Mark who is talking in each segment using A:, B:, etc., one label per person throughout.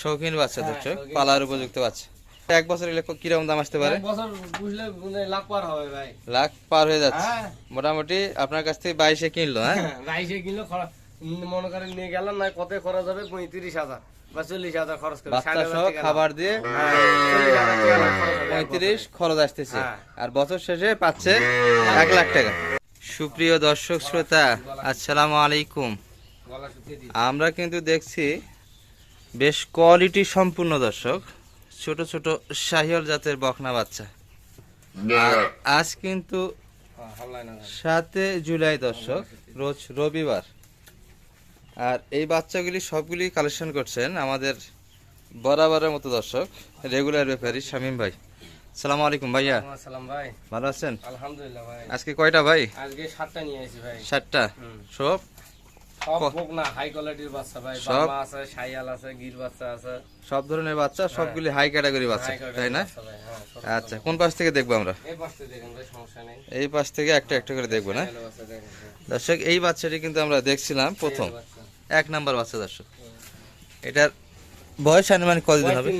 A: শৌখিন বাচ্চা
B: হ্যাঁ,
A: দর্শক পালার উপযুক্ত বাচ্চা। এক বছর এলে কীরকম দাম আসতে পারে?
B: এক বছর বুঝলে লাখ পার হবে ভাই।
A: লাখ পার হয়ে যাচ্ছে।
B: হ্যাঁ।
A: মোটামুটি আপনার কাছ থেকে বাইশে কিনলো হ্যাঁ?
B: রাইসে কিনলো খরচ মনে করেন নিয়ে গেলাম না কত খরচ হবে? পঁয়ত্রিশ হাজার বা চল্লিশ হাজার খরচ করে।
A: বাচ্চা সহ খাবার দিয়ে পঁয়ত্রিশ খরচ আসতেছে।
B: হ্যাঁ।
A: আর বছর শেষে পাচ্ছে এক লাখ টাকা। সুপ্রিয় দর্শক শ্রোতা আসসালামু আলাইকুম। আমরা কিন্তু দেখছি বেশ কোয়ালিটি সম্পূর্ণ দর্শক। ছোট ছোট শাহিয়াল জাতের বকনা বাচ্চা। আর আজ কিন্তু। সাতে জুলাই দর্শক রোজ রবিবার। আর এই বাচ্চাগুলি সবগুলি কালেকশন করছেন আমাদের বরাবরের মতো দর্শক রেগুলার ব্যাপারী শামীম ভাই। সালাম আলাইকুম ভাইয়া।
B: ভাই।
A: ভালো আছেন?
B: আলহামদুলিল্লাহ ভাই।
A: আজকে কয়টা ভাই?
B: আজকে সাতটা নিয়ে এসেছি ভাই। হুম।
A: সব?
B: সব
A: ধরনের বাচ্চা সবগুলি হাই ক্যাটাগরি বাচ্চা তাই না?
B: হ্যাঁ,
A: আচ্ছা কোন পাশ থেকে দেখব আমরা?
B: এই পাশে
A: থেকে একটা একটা করে দেখব না?
B: হ্যাঁ।
A: দর্শক এই বাচ্চাটি কিন্তু আমরা দেখছিলাম প্রথম। এক নাম্বার বাচ্চা দর্শক। এটার বয়স আনুমানিক কতদিন
B: বয়স
A: হবে।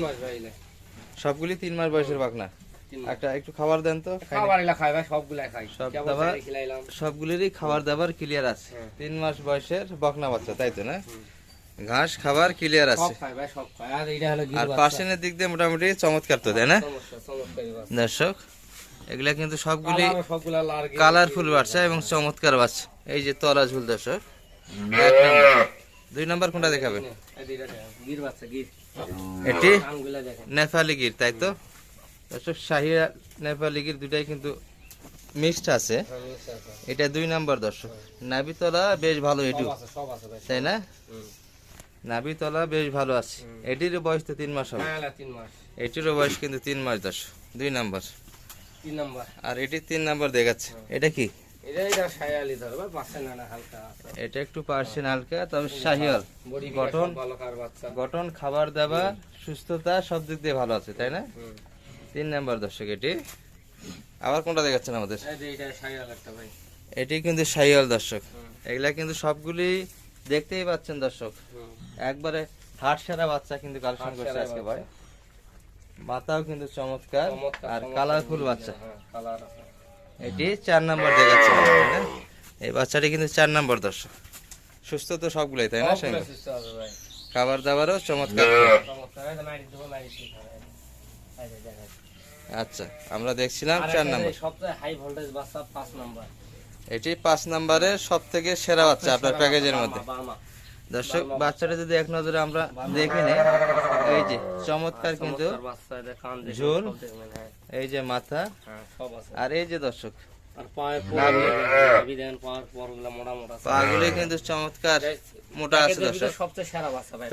A: সবগুলি তিন মাস বয়সের বাকনা। একটা একটু খাবার দেন তো
B: খাবার এলা খাই ভাই সবগুলা খাই।
A: সব দাবার- সবগুলিরই খাবার দাবার ক্লিয়ার আছে।
B: হ্যাঁ।
A: তিন মাস বয়সের বকনা বাচ্চা তাই তো না? ঘাস খাবার ক্লিয়ার আছে।
B: আর।
A: পার্সেন্টের দিক দিয়ে মোটামুটি চমৎকার তো তাই না। দর্শক এগুলা কিন্তু সবগুলি কালারফুল বাচ্চা এবং চমৎকার বাচ্চা। এই যে তলা ঝুল দর্শক। দুই নাম্বার কোনটা দেখাবেন। এটি নেপালি গির তাই তো? দর্শক নেপালি গির দুটাই কিন্তু মিক্সড আছে।
B: হ্যাঁ,
A: এটা দুই নাম্বার দর্শক। নাবিতলা বেশ ভালো এটু
B: আছে, আছে।
A: তাই না। নাবিতলা বেশ ভালো আছে। এটিরও বয়স তো তিন মাস হবে।
B: হ্যাঁ, মাস।
A: এটিরও বয়স কিন্তু তিন মাস দর্শক। দুই নাম্বার।
B: তিন নাম্বার।
A: আর এটি তিন নাম্বার দেখাচ্ছে। এটা কি?
B: এটা আছে।
A: একটু পার্সেন্ট হালকা তবে শাহিয়াল গঠন-। গঠন খাবার দাবার সুস্থতা সব দিক দিয়ে ভালো আছে তাই না। তিন নাম্বার দর্শক এটি। আবার কোনটা দেখাচ্ছেন আমাদের?
B: এটা
A: কিন্তু শাহিয়াল দর্শক। এগুলা কিন্তু সবগুলি দেখতেই পাচ্ছেন দর্শক। একবারে হাট সারা বাচ্চা কিন্তু কালেকশন করছে আজকে ভাই। মাথাও কিন্তু চমৎকার আর কালারফুল বাচ্চা।
B: হ্যাঁ,
A: এটি চার নাম্বার দেখাচ্ছে এই বাচ্চাটি কিন্তু চার নাম্বার দর্শক। সুস্থ তো সবগুলাই তাই না
B: ভাই।
A: খাবার দাবারও চমৎকার। আচ্ছা আমরা দেখছিলাম চার নাম্বার।
B: সবচেয়ে হাই ভোল্টেজ বাচ্চা পাঁচ নাম্বার।
A: এটি পাঁচ নাম্বারের সব থেকে সেরা বাচ্চা আপনার প্যাকেজের মধ্যে। দর্শক বাচ্চাটা যদি এক নজরে আমরা দেখে নিই এই যে চমৎকার কিন্তু ঝোল। এই যে মাথা
B: হ্যাঁ।
A: আর এই যে দর্শক। পাগুলি কিন্তু চমৎকার মোটা আছে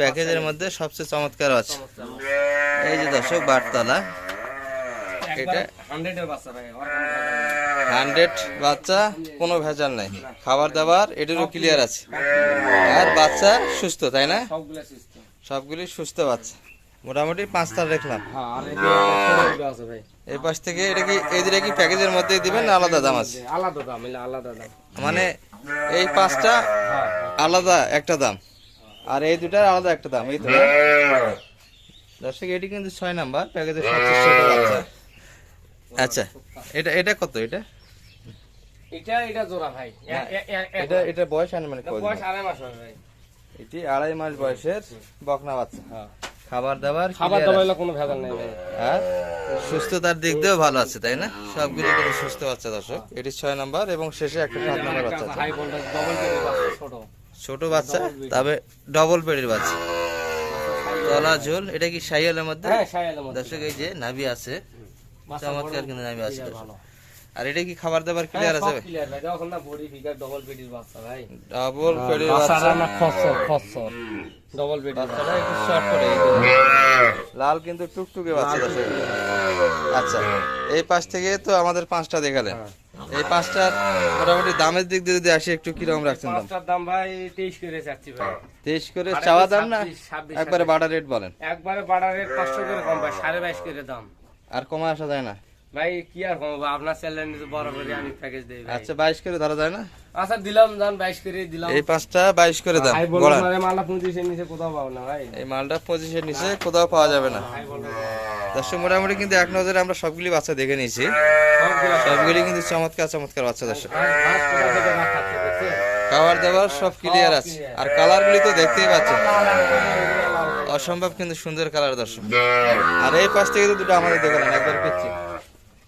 B: প্যাকেজের
A: দর্শক। মধ্যে সবচেয়ে চমৎকার আছে। এই যে দর্শক বারতলা।
B: একবারে 100 এর বাচ্চা ভাই, আর কোনো কথা নেই।
A: হান্ড্রেড বাচ্চা কোনো ভেজাল নাই। খাবার দাবার এটিরও ক্লিয়ার আছে। আর বাচ্চা সুস্থ তাই না?
B: সবগুলি সুস্থ।
A: বাচ্চা। মোটামুটি পাঁচটা দেখলাম।
B: হ্যাঁ, এই
A: পাশ থেকে এটা কি এই কি প্যাকেজের দিবেন না আলাদা দাম আছে?
B: আলাদা দাম আলাদা দাম।
A: মানে এই পাঁচটা
B: হ্যাঁ
A: আলাদা একটা দাম। আর এই দুটার আলাদা একটা দাম এই তো? দর্শক এটি কিন্তু ছয় নাম্বার প্যাকেজের সবচেয়ে ছোট বাচ্চা। আচ্ছা। এটা এটা কত এটা?
B: এটা এটা জোড়া ভাই। এ-
A: এটা এটা বয়স আনুমানিক কত
B: বয়স আড়াই মাস হবে ভাই।
A: এটি আড়াই মাস বয়সের বকনা বাচ্চা।
B: হ্যাঁ।
A: খাবার দাবার
B: খাবার দাবার। কোনো ভেজাল নেই ভাই।
A: আর সুস্থতার দিক দিয়েও ভালো আছে তাই না? সবগুলো কিন্তু সুস্থ বাচ্চা দর্শক। এটি ছয় নাম্বার এবং শেষে একটা সাত নাম্বার বাচ্চা
B: ছোট।
A: বাচ্চা তবে ডবল পেডির বাচ্চা। তলা ঝোল এটা কি সাইয়ালের মধ্যে?
B: হ্যাঁ মধ্যে।
A: দর্শক এই যে নাভি আছে চমৎকার কিন্তু নাভি আছে। আর এটা কি খাবার দাবার
B: হ্যাঁ,
A: ক্লিয়ার আছে?
B: সব clear ভাই। দেখো না বডি ফিগার ডবল পেটির বাচ্চা ভাই।
A: ডবল পেডির
B: বাচ্চাটা
A: বাচ্চা
B: না খচ্চর খচ্চর ডবল পেটির
A: বাচ্চাটা একটু শর্ট করে লাল কিন্তু টুকটুকে বাচ্চা। দর্শক আচ্ছা এই পাশ থেকে তো আমাদের পাঁচটা দেখালে এই পাঁচটার মোটামুটি দামের দিক দিয়ে যদি আসি একটু কীরকম রাখছেন দাম?
B: পাঁচটার দাম ভাই তেইশ করে যাচ্ছি ভাই।
A: তেইশ করে চাওয়া দাম না? একবারে বাটা রেট বলেন।
B: একবারে বাড়া রেট পাঁচশো করে কম ভাই সাড়ে বাইশ করে দাম।
A: আর কমা আসা যায় না।
B: ভাই কি আর কমাবো? আপনার স্যালারি নিতে বড় করে আমি প্যাকেজ দেই ভাই।
A: আচ্ছা বাইশ করে ধরা যায় না?
B: আচ্ছা দিলাম দাম বাইশ করে দিলাম।
A: এই পাঁচটা বাইশ করে দাম
B: ভাই বলো
A: গড়া।
B: বললাম মালা পঁচিশের নিচে কোথাও পাবো না ভাই।
A: এই মালটা পঁচিশের নিচে কোথাও পাওয়া যাবে না। দর্শক মোটামুটি কিন্তু এক নজরে আমরা সবগুলি বাচ্চা দেখে নিয়েছি।
B: সবগুলো
A: কিন্তু চমৎকার চমৎকার বাচ্চা দর্শক? খাবার দাবার সব ক্লিয়ার আছে। আর কালারগুলি তো দেখতেই পাচ্ছেন। অসম্ভব কিন্তু সুন্দর কালার দর্শক। আর এই পাশ থেকে তো দুটো আমাদের দেখলেন একবার পেয়েছি।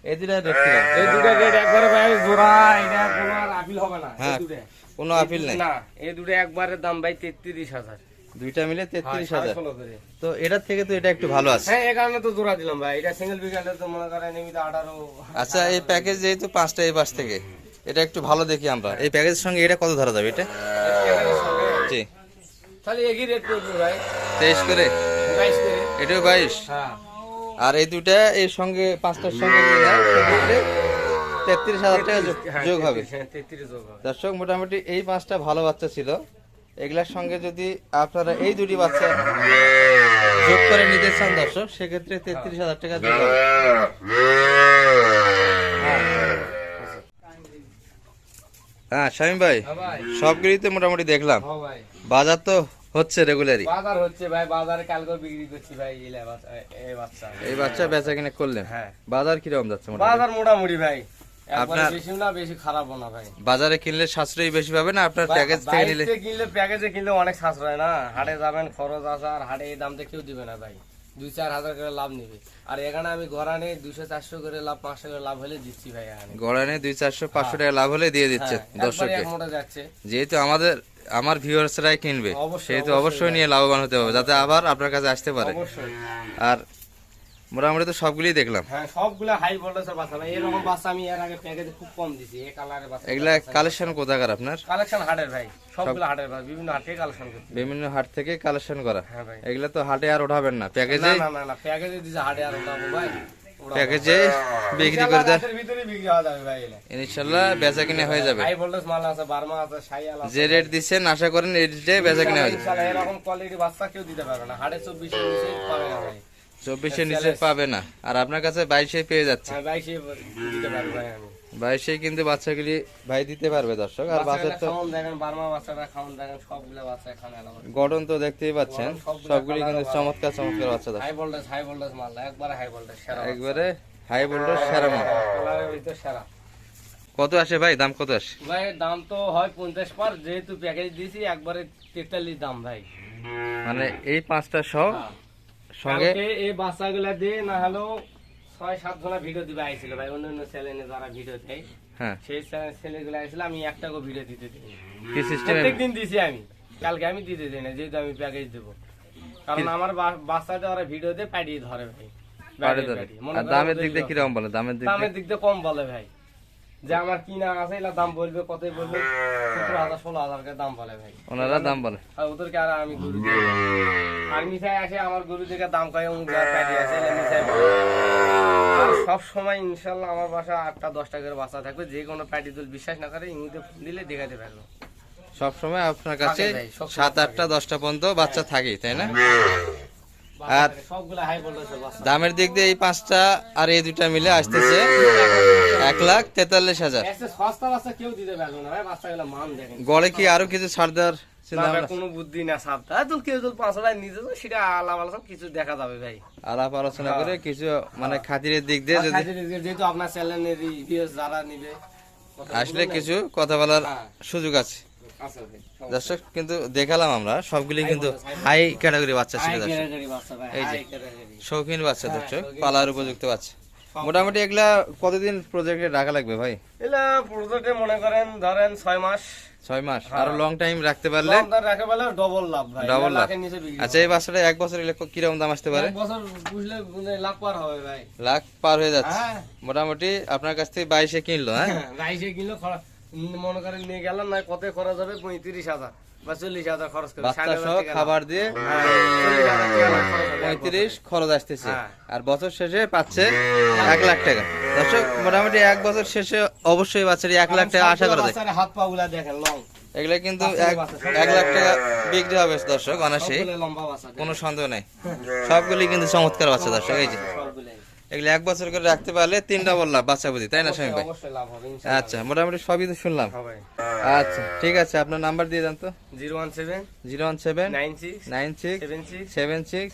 A: এই দুটা দেখছিলাম
B: এই দুটো রেট একবারে ভাই জোড়া এটা কোনো আপিল হবে না এই
A: হ্যাঁ,
B: দুটো।
A: কোনো আপিল নেই।
B: না এই দুটো একবারে দাম ভাই তেত্রিশ হাজার।
A: দুইটা মিলে তেত্রিশ
B: সাড়ে
A: হাজার। তো এটার থেকে তো এটা একটু ভালো আছে।
B: হ্যাঁ এই কারণে তো জোড়া দিলাম ভাই এটা সিঙ্গেল বিকেলে তো মনে করেন এমনিতে আঠারো।
A: আচ্ছা এই প্যাকেজ যেহেতু পাঁচটা এই পাশ থেকে এটা একটু ভালো দেখি আমরা। এই প্যাকেজের সঙ্গে এটা কত ধরা যাবে এটা? জি।
B: তাহলে একই রেট করব ভাই।
A: তেইশ করে? এটাও বাইশ?
B: হ্যাঁ।
A: আর এই দুটা এর সঙ্গে পাঁচটার সঙ্গে তেত্রিশ হাজার টাকা যোগ-
B: হ্যাঁ,
A: হবে।
B: হ্যাঁ, যোগ হবে।
A: দর্শক মোটামুটি এই পাঁচটা ভালো বাচ্চা ছিল। এগুলার সঙ্গে যদি আপনারা এই দুটি বাচ্চা যোগ করে নিতে চান দর্শক সেক্ষেত্রে তেত্রিশ হাজার টাকা যোগ হবে। হ্যাঁ শামিম ভাই সবগুলি তো মোটামুটি দেখলাম। বাজার তো হচ্ছে রেগুলারই
B: বাজার হচ্ছে ভাই বাজারে কালকে বিক্রি করছি ভাই এই বাচ্চা এই বাচ্চা।
A: বেচা কিনে করলেন?
B: হ্যাঁ।
A: বাজার কীরকম যাচ্ছে
B: বাজার মোটামুটি ভাই
A: আপনার-
B: বেশি না বেশি খারাপও না ভাই।
A: বাজারে কিনলে সাশ্রয়ী বেশি পাবে না আপনার প্যাকেজ থেকে নিলে?
B: কিনলে প্যাকেজে কিনলে অনেক সাশ্রয় না? হাটে যাবেন খরচ আছে আর হাটে এই দামটা কেউ দিবে না ভাই। দুই চার হাজার করে লাভ নিবে। আর এখানে আমি ঘরানে দুশো চারশো করে লাভ পাঁচশো করে লাভ হলে দিচ্ছি ভাই এখানে।
A: গড়ানে দুই চারশো পাঁচশো টাকা লাভ হলে দিয়ে দিচ্ছে
B: হ্যাঁ, একবারে
A: দর্শককে।
B: যাচ্ছে।
A: যেহেতু আমাদের আমার ভিউয়ার্সরাই কিনবে। সেহেতু
B: অবশ্যই
A: নিয়ে লাভবান হতে হবে যাতে আবার আপনার কাছে আসতে পারে। আর মোটামুটি তো সবগুলি দেখলাম।
B: হ্যাঁ সবগুলা হাই ভোল্টেজের বাচ্চা ভাই। এরকম বাচ্চা আমি এর আগে প্যাকেজে খুব কম দিছি এই কালারের বাচ্চা।
A: এগুলা কালেকশন কোথাকার আপনার?
B: কালেকশন হাটের ভাই সবগুলা হাটের ভাই বিভিন্ন হাটে কালেকশন করছি।
A: বিভিন্ন হাট থেকে কালেকশন করা।
B: হ্যাঁ ভাই।
A: এগুলা তো হাটে আর ওঠাবেন না প্যাকেজে
B: না না না না প্যাকেজে দিছে হাটে আর ওঠাবো ভাই।
A: প্যাকেজে বিক্রি করে দেন। ইনশাল্লাহ বেচা কিনে হয়ে যাবে। যে রেট দিচ্ছেন আশা করেন এই রেটে বেচা কিনে হয়ে যাবে।
B: এরকম কোয়ালিটি বাচ্চা কেউ দিতে পারবে না। হাড়ে চব্বিশের নিচে পাবে না
A: চব্বিশের নিচে পাবে না। আর আপনার কাছে বাইশে পেয়ে যাচ্ছে।
B: হ্যাঁ বাইশে দিতে পারবে ভাই
A: বাইশে কিন্তু বাচ্চাগুলি ভাই দিতে পারবে দর্শক। আর বাচ্চার
B: বাচ্চাগুলা
A: তো
B: দেখেন বার্মা বাচ্চাটা খাওয়ান দেখেন সবগুলো বাচ্চা এখানে
A: গঠন তো দেখতেই পাচ্ছেন।
B: সবগুলি
A: কিন্তু চমৎকার চমৎকার বাচ্চা
B: হাই ভোল্টেজ হাই ভোল্টেজ মাল একবারে হাই ভোল্টেজ সেরা
A: একবারে হাই ভোল্টেজ সেরা মাল।
B: কালারের ভিতর সেরা।
A: কত আসে ভাই? দাম কত আসে?
B: ভাই দাম তো হয় পঞ্চাশ পার যেহেতু প্যাকেজ দিয়েছি একবারে তেতাল্লিশ দাম ভাই।
A: মানে এই পাঁচটা সহ সঙ্গে
B: কালকে এই বাচ্চাগুলা দিয়ে না হলেও ছয় সাত ঘণ্টা ভিডিও দিবে আইছিল ভাই অন্য অন্য চ্যানেলে যারা ভিডিও দেয়
A: হ্যাঁ।
B: সেই ছেলেগুলো আইছিল আমি একটা করে ভিডিও দিতে দিই।
A: কি সিস্টেম
B: প্রত্যেকদিন দিছি আমি। কালকে আমি দিতে দিই না যেহেতু আমি প্যাকেজ দেবো। কারণ আমার বাচ্চাতে ওরা ভিডিও দিয়ে পাঠিয়ে ধরে ভাই।
A: দামের দিক দিয়ে কীরকম বলে? দামের দিক দিয়ে
B: কম বলে ভাই। যে আমার কি কিনা আছে এগুলা দাম বলবে কতই বলবে? সতেরো হাজার ষোলো হাজার দাম বলে ভাই।
A: ওনারা দাম বলে।
B: আর ওদেরকে আর আমি গরু আর মিঠাই আসে আমার গরু থেকে দাম কয় অমুক আছে মিঠাই সব সময় ইনশাল্লাহ আমার বাসা আটটা দশটা করে বাচ্চা থাকবে যে কোনো প্যাটি তুল বিশ্বাস না করে ইংলিতে ফোন দিলে দেখাতে পারব।
A: সবসময় আপনার কাছে
B: থাকে
A: সাত আটটা দশটা পর্যন্ত বাচ্চা থাকেই তাই না?
B: আর
A: দামের দিক দিয়ে এই পাঁচটা আর এই দুটা মিলে আসতেছে এক লাখ তেতাল্লিশ হাজার। গড়ে কি আরও কিছু ছাড় দেওয়ার
B: কোনো বুদ্ধি না সাপটা কেউ যদি পাঁচ হাজার নিতে সেটা আলাপ কিছু দেখা যাবে ভাই।
A: আলাপ আলোচনা করে
B: হ্যাঁ।
A: কিছু মানে খাতিরের দিক দিয়ে যদি
B: যেহেতু আপনার চ্যানেলের যারা নিবে
A: আসলে কিছু কথা বলার
B: হ্যাঁ।
A: সুযোগ আছে। দর্শক কিন্তু দেখালাম আমরা সবগুলি কিন্তু হাই ক্যাটাগরি বাচ্চা ছিল দর্শক।
B: ক্যাটাগরি বাচ্চা ভাই,
A: এই যে। শৌখিন বাচ্চা
B: হ্যাঁ,
A: দর্শক পালার উপযুক্ত বাচ্চা। মোটামুটি এগুলা কতদিন প্রজেক্টে রাখা লাগবে ভাই?
B: এগুলা প্রজেক্টে মনে করেন ধরেন ছয় মাস।
A: ছয় মাস।
B: হ্যাঁ।
A: আরও লং টাইম রাখতে পারলে
B: ডবল লাভ ভাই। এগুলা
A: লাভ। আচ্ছা এই বাচ্চাটা এক বছর এলে কীরকম দাম আসতে পারে?
B: এক বছর বুঝলে বুঝলে লাখ পার হবে ভাই।
A: লাখ পার হয়ে যাচ্ছে।
B: হ্যাঁ।
A: মোটামুটি আপনার কাছ থেকে বাইশে কিনলো হ্যাঁ?
B: রাইসে কিনলো মনে করেন নিয়ে গেলাম না কত খরচ হবে? পঁয়ত্রিশ হাজার বা চল্লিশ হাজার খরচ করে
A: খাবার দিয়ে পঁয়ত্রিশ খরচ আসতেছে।
B: হ্যাঁ।
A: আর বছর শেষে পাচ্ছে এক লাখ টাকা। দর্শক মোটামুটি এক বছর শেষে অবশ্যই বাচ্চাটি এক লাখ টাকা আশা করা যায়।
B: হাত পা গুলা দেখেন লং।
A: এগুলো কিন্তু এক লাখ টাকা বিক্রি হবে দর্শক অনাসি। কোনো সন্দেহ নেই। সবগুলি কিন্তু চমৎকার বাচ্চা দর্শক এই যে। এগুলো এক বছর করে রাখতে পারলে তিন ডবল লাভ বাচ্চা বুঝি তাই না স্বামী ভাই? আচ্ছা মোটামুটি সবই তো শুনলাম।
B: হ্যাঁ ভাই।
A: আচ্ছা ঠিক আছে আপনার নাম্বার দিয়ে দেন তো।
B: Zero one seven
A: zero one seven
B: nine six
A: nine six
B: seven six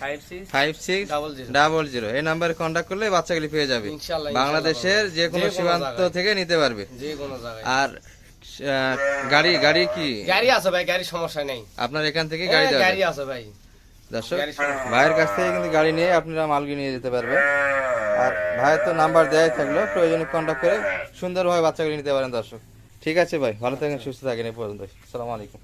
B: five six double zero.
A: এই নাম্বারে কন্ট্যাক্ট করলে বাচ্চাগুলি পেয়ে যাবে। বাংলাদেশের যে কোনো সীমান্ত থেকে নিতে পারবে। আর গাড়ি গাড়ি কি?
B: গাড়ি আছে ভাই গাড়ি সমস্যা নেই।
A: আপনার এখান থেকে গাড়ি
B: হ্যাঁ, গাড়ি আছে ভাই।
A: দর্শক ভাইয়ের কাছ থেকে কিন্তু গাড়ি নিয়ে আপনারা মালগি নিয়ে যেতে পারবেন। আর ভাইয়ের তো নাম্বার দেওয়াই থাকল, প্রয়োজনে কন্ট্যাক্ট করে সুন্দরভাবে বাচ্চাগুলি নিতে পারেন দর্শক। ঠিক আছে ভাই, ভালো থাকেন, সুস্থ থাকেন এই পর্যন্ত সালাম আলাইকুম।